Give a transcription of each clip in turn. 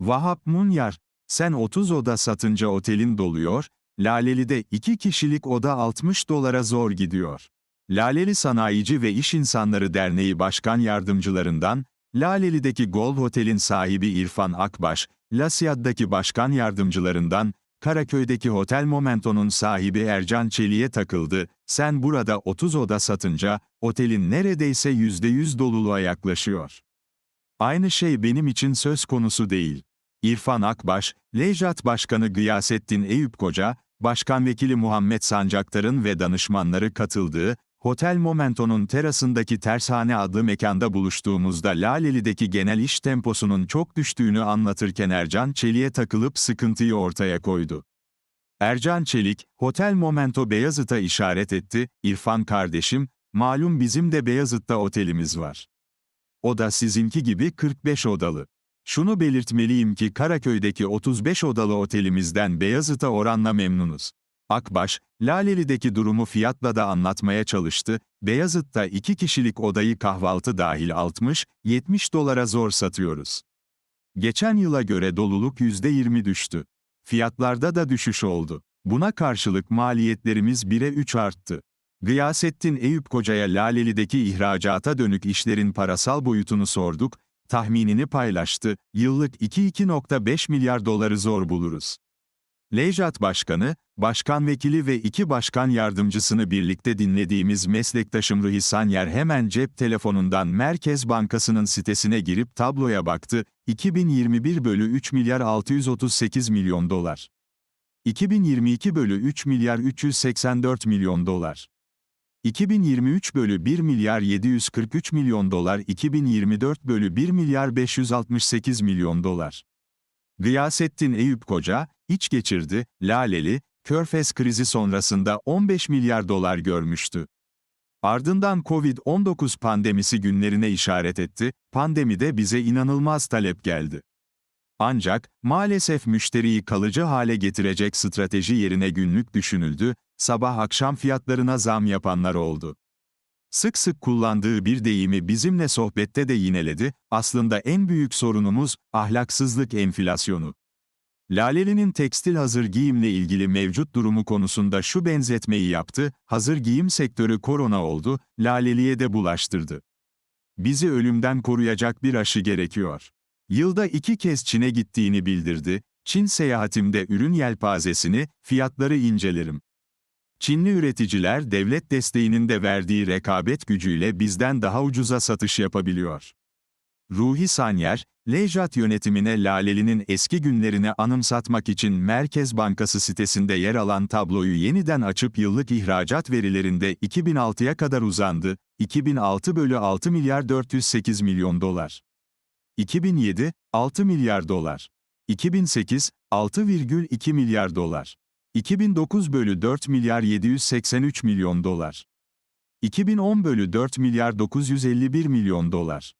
Vahap Munyar, sen 30 oda satınca otelin doluyor, Laleli'de 2 kişilik oda 60 dolara zor gidiyor. Laleli Sanayici ve İş İnsanları Derneği Başkan Yardımcılarından, Laleli'deki Gold Otel'in sahibi İrfan Akbaş, Lasyad'daki başkan yardımcılarından, Karaköy'deki Hotel Momento'nun sahibi Ercan Çelik'e takıldı, sen burada 30 oda satınca, otelin neredeyse %100 doluluğa yaklaşıyor. Aynı şey benim için söz konusu değil. İrfan Akbaş, Lejat Başkanı Gıyasettin Eyüp Koca, Başkan Vekili Muhammed Sancaktar'ın ve danışmanları katıldığı, Hotel Momento'nun terasındaki Tershane adlı mekanda buluştuğumuzda Laleli'deki genel iş temposunun çok düştüğünü anlatırken Ercan Çelik'e takılıp sıkıntıyı ortaya koydu. Ercan Çelik, Hotel Momento Beyazıt'a işaret etti, İrfan kardeşim, malum bizim de Beyazıt'ta otelimiz var. O da sizinki gibi 45 odalı. Şunu belirtmeliyim ki Karaköy'deki 35 odalı otelimizden Beyazıt'a oranla memnunuz. Akbaş, Laleli'deki durumu fiyatla da anlatmaya çalıştı, Beyazıt'ta 2 kişilik odayı kahvaltı dahil 60-70 dolara zor satıyoruz. Geçen yıla göre doluluk %20 düştü. Fiyatlarda da düşüş oldu. Buna karşılık maliyetlerimiz 1'e 3 arttı. Gıyasettin Eyüp Koca'ya Laleli'deki ihracata dönük işlerin parasal boyutunu sorduk, tahminini paylaştı, yıllık 2-2.5 milyar doları zor buluruz. Lejat Başkanı, Başkan Vekili ve iki başkan yardımcısını birlikte dinlediğimiz meslektaşım Ruhi Sanyer hemen cep telefonundan Merkez Bankası'nın sitesine girip tabloya baktı, 2021 bölü 3 milyar 638 milyon dolar. 2022 bölü 3 milyar 384 milyon dolar. 2023 bölü 1 milyar 743 milyon dolar 2024 bölü 1 milyar 568 milyon dolar. Gıyasettin Eyüp Koca, iç geçirdi, Laleli, Körfez krizi sonrasında 15 milyar dolar görmüştü. Ardından Covid-19 pandemisi günlerine işaret etti, pandemide bize inanılmaz talep geldi. Ancak, maalesef müşteriyi kalıcı hale getirecek strateji yerine günlük düşünüldü, sabah-akşam fiyatlarına zam yapanlar oldu. Sık sık kullandığı bir deyimi bizimle sohbette de yineledi, aslında en büyük sorunumuz, ahlaksızlık enflasyonu. Laleli'nin tekstil hazır giyimle ilgili mevcut durumu konusunda şu benzetmeyi yaptı, hazır giyim sektörü korona oldu, Laleli'ye de bulaştırdı. Bizi ölümden koruyacak bir aşı gerekiyor. Yılda iki kez Çin'e gittiğini bildirdi, Çin seyahatimde ürün yelpazesini, fiyatları incelerim. Çinli üreticiler devlet desteğinin de verdiği rekabet gücüyle bizden daha ucuza satış yapabiliyor. Ruhi Sanyer, Lejat yönetimine Laleli'nin eski günlerini anımsatmak için Merkez Bankası sitesinde yer alan tabloyu yeniden açıp yıllık ihracat verilerinde 2006'ya kadar uzandı, 2006 bölü 6 milyar 408 milyon dolar. 2007, 6 milyar dolar. 2008, 6,2 milyar dolar. 2009 bölü 4 milyar 783 milyon dolar. 2010 bölü 4 milyar 951 milyon dolar.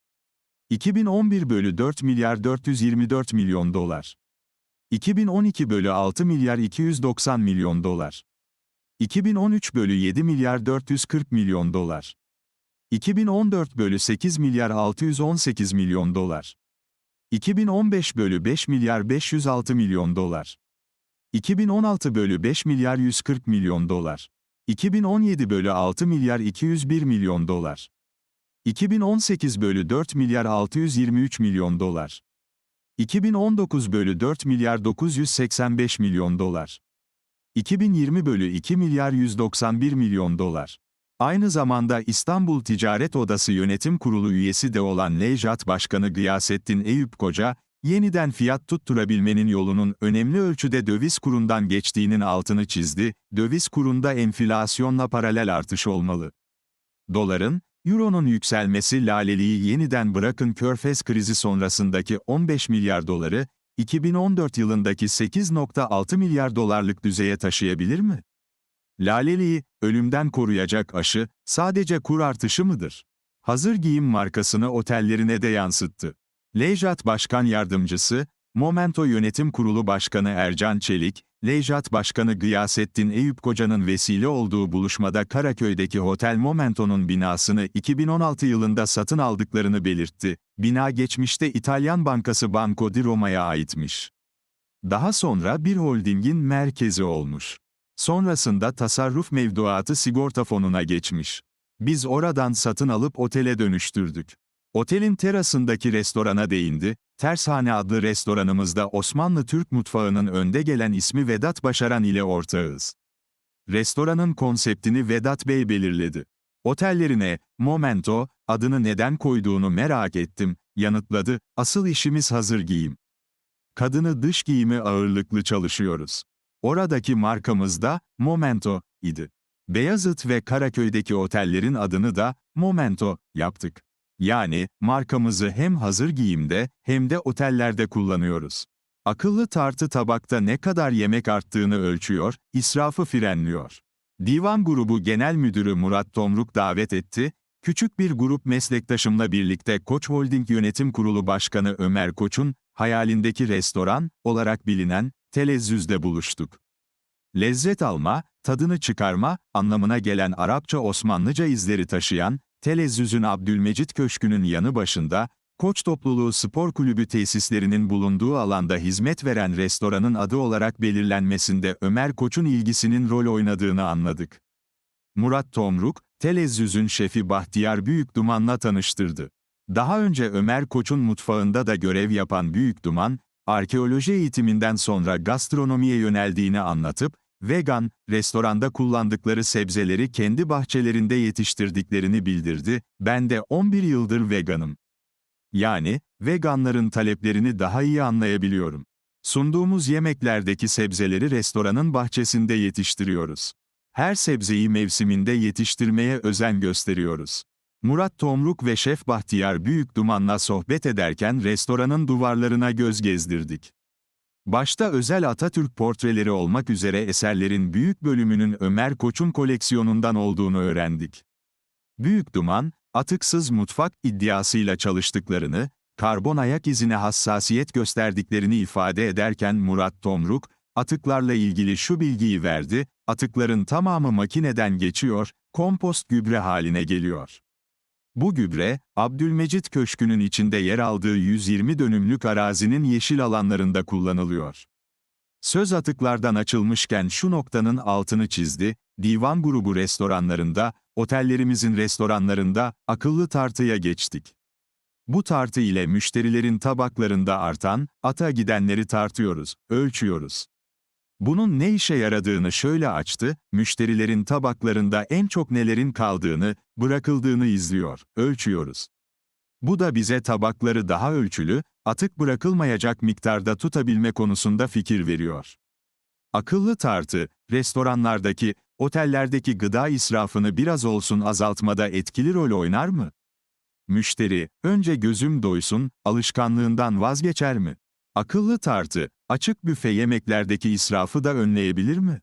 2011 bölü 4 milyar 424 milyon dolar. 2012 bölü 6 milyar 290 milyon dolar. 2013 bölü 7 milyar 440 milyon dolar. 2014 bölü 8 milyar 618 milyon dolar. 2015 bölü 5 milyar 506 milyon dolar. 2016 bölü 5 milyar 140 milyon dolar. 2017 bölü 6 milyar 201 milyon dolar. 2018 bölü 4 milyar 623 milyon dolar. 2019 bölü 4 milyar 985 milyon dolar. 2020 bölü 2 milyar 191 milyon dolar. Aynı zamanda İstanbul Ticaret Odası Yönetim Kurulu üyesi de olan Lejat Başkanı Gıyasettin Eyüp Koca, yeniden fiyat tutturabilmenin yolunun önemli ölçüde döviz kurundan geçtiğinin altını çizdi, döviz kurunda enflasyonla paralel artış olmalı. Doların, Euro'nun yükselmesi Laleli'yi yeniden bırakın Körfez krizi sonrasındaki 15 milyar doları, 2014 yılındaki 8.6 milyar dolarlık düzeye taşıyabilir mi? Laleli'yi, ölümden koruyacak aşı, sadece kur artışı mıdır? Hazır giyim markasını otellerine de yansıttı. Lejat Başkan Yardımcısı, Momento Yönetim Kurulu Başkanı Ercan Çelik, Lejat Başkanı Gıyasettin Eyüp Koca'nın vesile olduğu buluşmada Karaköy'deki Hotel Momento'nun binasını 2016 yılında satın aldıklarını belirtti. Bina geçmişte İtalyan bankası Banco di Roma'ya aitmiş. Daha sonra bir holdingin merkezi olmuş. Sonrasında tasarruf mevduatı sigorta fonuna geçmiş. Biz oradan satın alıp otele dönüştürdük. Otelin terasındaki restorana değindi, Tershane adlı restoranımızda Osmanlı Türk mutfağının önde gelen ismi Vedat Başaran ile ortağız. Restoranın konseptini Vedat Bey belirledi. Otellerine, Momento, adını neden koyduğunu merak ettim, yanıtladı, asıl işimiz hazır giyim. Kadını dış giyimi ağırlıklı çalışıyoruz. Oradaki markamız da Momento idi. Beyazıt ve Karaköy'deki otellerin adını da Momento yaptık. Yani markamızı hem hazır giyimde hem de otellerde kullanıyoruz. Akıllı tartı tabakta ne kadar yemek arttığını ölçüyor, israfı frenliyor. Divan Grubu Genel Müdürü Murat Tomruk davet etti, küçük bir grup meslektaşımla birlikte Koç Holding Yönetim Kurulu Başkanı Ömer Koç'un, hayalindeki restoran, olarak bilinen, Telezzüz'de buluştuk. Lezzet alma, tadını çıkarma, anlamına gelen Arapça Osmanlıca izleri taşıyan, Telezzüz'ün Abdülmecit Köşkü'nün yanı başında, Koç Topluluğu Spor Kulübü tesislerinin bulunduğu alanda hizmet veren restoranın adı olarak belirlenmesinde Ömer Koç'un ilgisinin rol oynadığını anladık. Murat Tomruk, Telezzüz'ün şefi Bahtiyar Büyükduman'la tanıştırdı. Daha önce Ömer Koç'un mutfağında da görev yapan Büyükduman, arkeoloji eğitiminden sonra gastronomiye yöneldiğini anlatıp, vegan, restoranda kullandıkları sebzeleri kendi bahçelerinde yetiştirdiklerini bildirdi, ben de 11 yıldır veganım. Yani, veganların taleplerini daha iyi anlayabiliyorum. Sunduğumuz yemeklerdeki sebzeleri restoranın bahçesinde yetiştiriyoruz. Her sebzeyi mevsiminde yetiştirmeye özen gösteriyoruz. Murat Tomruk ve Şef Bahtiyar Büyük Duman'la sohbet ederken restoranın duvarlarına göz gezdirdik. Başta özel Atatürk portreleri olmak üzere eserlerin büyük bölümünün Ömer Koç'un koleksiyonundan olduğunu öğrendik. Büyük Duman, atıksız mutfak iddiasıyla çalıştıklarını, karbon ayak izine hassasiyet gösterdiklerini ifade ederken Murat Tomruk, atıklarla ilgili şu bilgiyi verdi, atıkların tamamı makineden geçiyor, kompost gübre haline geliyor. Bu gübre, Abdülmecit Köşkü'nün içinde yer aldığı 120 dönümlük arazinin yeşil alanlarında kullanılıyor. Söz atıklardan açılmışken şu noktanın altını çizdi, divan grubu restoranlarında, otellerimizin restoranlarında akıllı tartıya geçtik. Bu tartı ile müşterilerin tabaklarında artan, ata gidenleri tartıyoruz, ölçüyoruz. Bunun ne işe yaradığını şöyle açtı, müşterilerin tabaklarında en çok nelerin kaldığını, bırakıldığını izliyor, ölçüyoruz. Bu da bize tabakları daha ölçülü, atık bırakılmayacak miktarda tutabilme konusunda fikir veriyor. Akıllı tartı, restoranlardaki, otellerdeki gıda israfını biraz olsun azaltmada etkili rol oynar mı? Müşteri, önce gözüm doysun, alışkanlığından vazgeçer mi? Akıllı tartı, açık büfe yemeklerdeki israfı da önleyebilir mi?